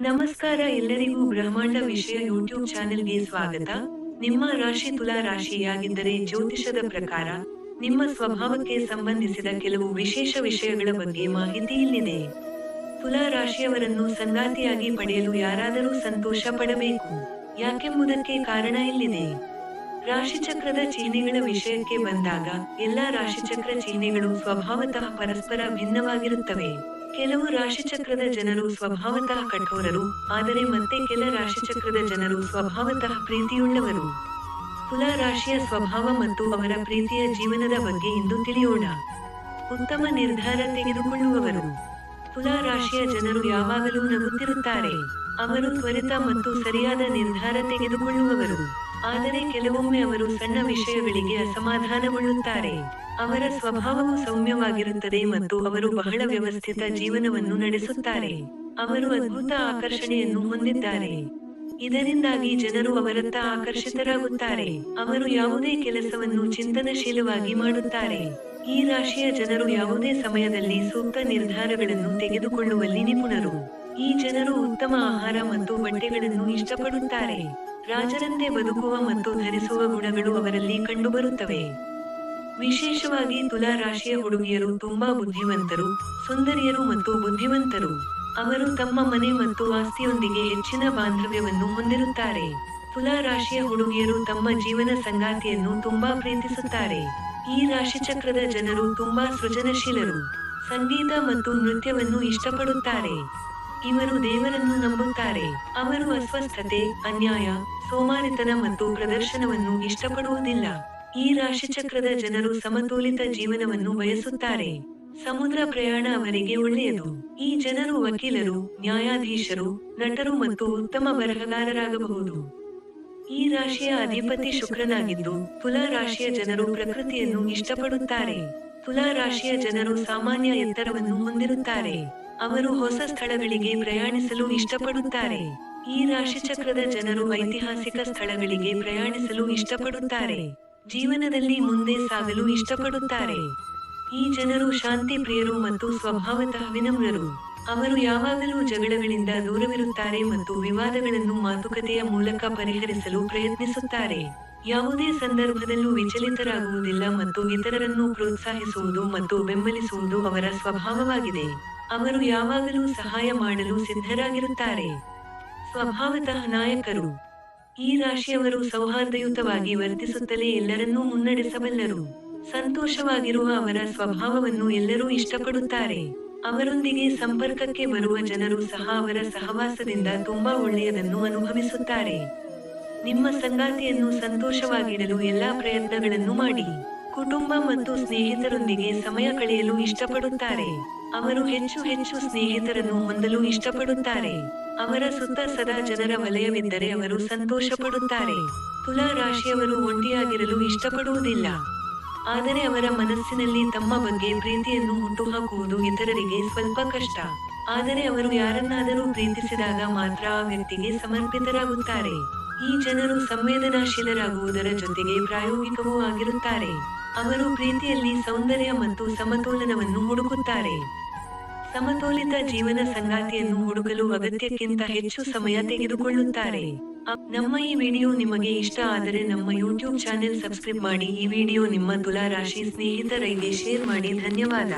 ನಮಸ್ಕಾರ ಎಲ್ಲರಿಗೂ ಬ್ರಹ್ಮಾಂಡ ವಿಷಯ ಯೂಟ್ಯೂಬ್ ಚಾನೆಲ್ಗೆ ಸ್ವಾಗತ. ನಿಮ್ಮ ರಾಶಿ ತುಲಾ ರಾಶಿಯಾಗಿದ್ದರೆ ಜ್ಯೋತಿಷದ ಪ್ರಕಾರ ನಿಮ್ಮ ಸ್ವಭಾವಕ್ಕೆ ಸಂಬಂಧಿಸಿದ ಕೆಲವು ವಿಶೇಷ ವಿಷಯಗಳ ಬಗ್ಗೆ ಮಾಹಿತಿ ಇಲ್ಲಿದೆ. ತುಲಾ ರಾಶಿಯವರನ್ನು ಸಂಗಾತಿಯಾಗಿ ಪಡೆಯಲು ಯಾರಾದರೂ ಸಂತೋಷ ಪಡಬೇಕು. ಯಾಕೆಂಬುದಕ್ಕೆ ಕಾರಣ ಇಲ್ಲಿದೆ. ರಾಶಿಚಕ್ರದ ಚಿಹ್ನೆಗಳ ವಿಷಯಕ್ಕೆ ಬಂದಾಗ ಎಲ್ಲಾ ರಾಶಿಚಕ್ರ ಚಿಹ್ನೆಗಳು ಸ್ವಭಾವತಃ ಪರಸ್ಪರ ಭಿನ್ನವಾಗಿರುತ್ತವೆ. ಕೆಲವು ರಾಶಿಚಕ್ರದ ಜನರು ಸ್ವಭಾವತಃ ಕಠೋರರು, ಆದರೆ ಮತ್ತೆ ಕೆಲ ರಾಶಿಚಕ್ರದ ಜನರು ಸ್ವಭಾವತಃ ಪ್ರೀತಿಯುಳ್ಳವರು. ತುಲಾ ರಾಶಿಯ ಸ್ವಭಾವ ಮತ್ತು ಅವರ ಪ್ರೀತಿಯ ಜೀವನದ ಬಗ್ಗೆ ಇಂದು ತಿಳಿಯೋಣ. ಉತ್ತಮ ನಿರ್ಧಾರ ತೆಗೆದುಕೊಳ್ಳುವವರು. ತುಲಾ ರಾಶಿಯ ಜನರು ಯಾವಾಗಲೂ ನಗುತ್ತಿರುತ್ತಾರೆ. ಅವರು ತ್ವರಿತ ಮತ್ತು ಸರಿಯಾದ ನಿರ್ಧಾರ ತೆಗೆದುಕೊಳ್ಳುವವರು. ಆದರೆ ಕೆಲವೊಮ್ಮೆ ಅವರು ಸಣ್ಣ ವಿಷಯಗಳಿಗೆ ಅಸಮಾಧಾನಗೊಳ್ಳುತ್ತಾರೆ ಅವರ ಸ್ವಭಾವವು ಸೌಮ್ಯವಾಗಿರುತ್ತದೆ ಮತ್ತು ಅವರು ಬಹಳ ವ್ಯವಸ್ಥಿತ ಜೀವನವನ್ನು ನಡೆಸುತ್ತಾರೆ. ಅವರು ಅದ್ಭುತ ಆಕರ್ಷಣೆಯನ್ನು ಹೊಂದಿದ್ದಾರೆ. ಇದರಿಂದಾಗಿ ಜನರು ಅವರತ್ತ ಆಕರ್ಷಿತರಾಗುತ್ತಾರೆ. ಅವರು ಯಾವುದೇ ಕೆಲಸವನ್ನು ಚಿಂತನಶೀಲವಾಗಿ ಮಾಡುತ್ತಾರೆ. ಈ ರಾಶಿಯ ಜನರು ಯಾವುದೇ ಸಮಯದಲ್ಲಿ ಸೂಕ್ತ ನಿರ್ಧಾರಗಳನ್ನು ತೆಗೆದುಕೊಳ್ಳುವಲ್ಲಿ ನಿಪುಣರು. ಈ ಜನರು ಉತ್ತಮ ಆಹಾರ ಮತ್ತು ಬಟ್ಟೆಗಳನ್ನು ಇಷ್ಟಪಡುತ್ತಾರೆ. ರಾಜರಂತೆ ಬದುಕುವ ಮತ್ತು ಧರಿಸುವ ಗುಣಗಳು ಅವರಲ್ಲಿ ಕಂಡುಬರುತ್ತವೆ. ವಿಶೇಷವಾಗಿ ತುಲಾ ರಾಶಿಯ ಹುಡುಗಿಯರು ತುಂಬಾ ಬುದ್ಧಿವಂತರು, ಸುಂದರಿಯರು ಮತ್ತು ಬುದ್ಧಿವಂತರು. ಅವರು ತಮ್ಮ ಮನೆ ಮತ್ತು ಆಸ್ತಿಯೊಂದಿಗೆ ಹೆಚ್ಚಿನ ಬಾಂಧವ್ಯವನ್ನು ಹೊಂದಿರುತ್ತಾರೆ. ತುಲಾ ರಾಶಿಯ ಹುಡುಗಿಯರು ತಮ್ಮ ಜೀವನ ಸಂಗಾತಿಯನ್ನು ತುಂಬಾ ಪ್ರೀತಿಸುತ್ತಾರೆ. ಈ ರಾಶಿಚಕ್ರದ ಜನರು ತುಂಬಾ ಸೃಜನಶೀಲರು. ಸಂಗೀತ ಮತ್ತು ನೃತ್ಯವನ್ನು ಇಷ್ಟಪಡುತ್ತಾರೆ. ಇವರು ದೇವರನ್ನು ನಂಬುತ್ತಾರೆ. ಅವರು ಅಸ್ವಸ್ಥತೆ, ಅನ್ಯಾಯ ಸೋಮಾರಿತನ ಮತ್ತು ಪ್ರದರ್ಶನವನ್ನು ಇಷ್ಟಪಡುವುದಿಲ್ಲ. ಈ ರಾಶಿಚಕ್ರದ ಜನರು ಸಮತೋಲಿತ ಜೀವನವನ್ನು ಬಯಸುತ್ತಾರೆ. ಸಮುದ್ರ ಪ್ರಯಾಣ ಅವರಿಗೆ ಒಳ್ಳೆಯದು. ಈ ಜನರು ವಕೀಲರು, ನ್ಯಾಯಾಧೀಶರು, ನಟರು ಮತ್ತು ಉತ್ತಮ ಬರಹಗಾರರಾಗಬಹುದು. ಈ ರಾಶಿಯ ಅಧಿಪತಿ ಶುಕ್ರನಾಗಿದ್ದು, ತುಲಾ ರಾಶಿಯ ಜನರು ಪ್ರಕೃತಿಯನ್ನು ಇಷ್ಟಪಡುತ್ತಾರೆ. ತುಲಾ ರಾಶಿಯ ಜನರು ಸಾಮಾನ್ಯ ಎತ್ತರವನ್ನು ಹೊಂದಿರುತ್ತಾರೆ. ಅವರು ಹೊಸ ಸ್ಥಳಗಳಿಗೆ ಪ್ರಯಾಣಿಸಲು ಇಷ್ಟಪಡುತ್ತಾರೆ. ಈ ರಾಶಿಚಕ್ರದ ಜನರು ಐತಿಹಾಸಿಕ ಸ್ಥಳಗಳಿಗೆ ಪ್ರಯಾಣಿಸಲು ಇಷ್ಟಪಡುತ್ತಾರೆ. ಜೀವನದಲ್ಲಿ ಮುಂದೆ ಸಾಗಲು ಇಷ್ಟಪಡುತ್ತಾರೆ. ಈ ಜನರು ಶಾಂತಿ ಪ್ರಿಯರು ಮತ್ತು ಸ್ವಭಾವತಃ ವಿನಮ್ರರು. ಅವರು ಯಾವಾಗಲೂ ಜಗಳಗಳಿಂದ ದೂರವಿರುತ್ತಾರೆ ಮತ್ತು ವಿವಾದಗಳನ್ನು ಮಾತುಕತೆಯ ಮೂಲಕ ಪರಿಹರಿಸಲು ಪ್ರಯತ್ನಿಸುತ್ತಾರೆ. ಯಾವುದೇ ಸಂದರ್ಭದಲ್ಲೂ ವಿಚಲಿತರಾಗುವುದಿಲ್ಲ ಮತ್ತು ಇತರರನ್ನು ಪ್ರೋತ್ಸಾಹಿಸುವುದು ಮತ್ತು ಬೆಂಬಲಿಸುವುದು ಅವರ ಸ್ವಭಾವವಾಗಿದೆ. ಅವರು ಯಾವಾಗಲೂ ಸಹಾಯ ಮಾಡಲು ಸಿದ್ಧರಾಗಿರುತ್ತಾರೆ. ಸ್ವಭಾವತಃ ನಾಯಕರು ಈ ರಾಶಿಯವರು ಸೌಹಾರ್ದಯುತವಾಗಿ ವರ್ತಿಸುತ್ತಲೇ ಎಲ್ಲರನ್ನೂ ಮುನ್ನಡೆಸಬಲ್ಲರು. ಸಂತೋಷವಾಗಿರುವ ಅವರ ಸ್ವಭಾವವನ್ನು ಎಲ್ಲರೂ ಇಷ್ಟಪಡುತ್ತಾರೆ. ಅವರೊಂದಿಗೆ ಸಂಪರ್ಕಕ್ಕೆ ಬರುವ ಜನರು ಸಹ ಅವರ ಸಹವಾಸದಿಂದ ತುಂಬಾ ಒಳ್ಳೆಯದನ್ನು ಅನುಭವಿಸುತ್ತಾರೆ. ನಿಮ್ಮ ಸಂಗಾತಿಯನ್ನು ಸಂತೋಷವಾಗಿಡಲು ಎಲ್ಲಾ ಪ್ರಯತ್ನಗಳನ್ನು ಮಾಡಿ. ಕುಟುಂಬ ಮತ್ತು ಸ್ನೇಹಿತರೊಂದಿಗೆ ಸಮಯ ಕಳೆಯಲು ಇಷ್ಟಪಡುತ್ತಾರೆ. ಅವರು ಹೆಚ್ಚು ಹೆಚ್ಚು ಸ್ನೇಹಿತರನ್ನು ಹೊಂದಲು ಇಷ್ಟಪಡುತ್ತಾರೆ. ಅವರ ಸುತ್ತ ಸದಾ ಜನರ ವಲಯವಿದ್ದರೆ ಅವರು ಸಂತೋಷ ಪಡುತ್ತಾರೆ ತುಲಾ ರಾಶಿಯವರು ಒಂಟಿಯಾಗಿರಲು ಇಷ್ಟಪಡುವುದಿಲ್ಲ. ಆದರೆ ಅವರ ಮನಸ್ಸಿನಲ್ಲಿ ತಮ್ಮ ಬಗ್ಗೆ ಪ್ರೀತಿಯನ್ನು ಹುಟ್ಟುಹಾಕುವುದು ಇತರರಿಗೆ ಸ್ವಲ್ಪ ಕಷ್ಟ. ಆದರೆ ಅವರು ಯಾರನ್ನಾದರೂ ಪ್ರೀತಿಸಿದಾಗ ಮಾತ್ರ ಆ ವ್ಯಕ್ತಿಗೆ ಸಮರ್ಪಿತರಾಗುತ್ತಾರೆ. ಈ ಜನರು ಸಂವೇದನಾಶೀಲರಾಗುವುದರ ಜೊತೆಗೆ ಪ್ರಾಯೋಗಿಕವೂ ಆಗಿರುತ್ತಾರೆ. ಅವರು ಪ್ರೀತಿಯಲ್ಲಿ ಸೌಂದರ್ಯ ಮತ್ತು ಸಮತೋಲನವನ್ನು ಹುಡುಕುತ್ತಾರೆ. ಸಮತೋಲಿತ ಜೀವನ ಸಂಗಾತಿಯನ್ನು ಹುಡುಕಲು ಅಗತ್ಯಕ್ಕಿಂತ ಹೆಚ್ಚು ಸಮಯ ತೆಗೆದುಕೊಳ್ಳುತ್ತಾರೆ. ನಮ್ಮ ಈ ವಿಡಿಯೋ ನಿಮಗೆ ಇಷ್ಟ ಆದರೆ ನಮ್ಮ ಯೂಟ್ಯೂಬ್ ಚಾನೆಲ್ ಸಬ್ಸ್ಕ್ರೈಬ್ ಮಾಡಿ ಈ ವಿಡಿಯೋ ನಿಮ್ಮ ತುಲಾ ರಾಶಿ ಸ್ನೇಹಿತರಿಗೆ ಶೇರ್ ಮಾಡಿ ಧನ್ಯವಾದ.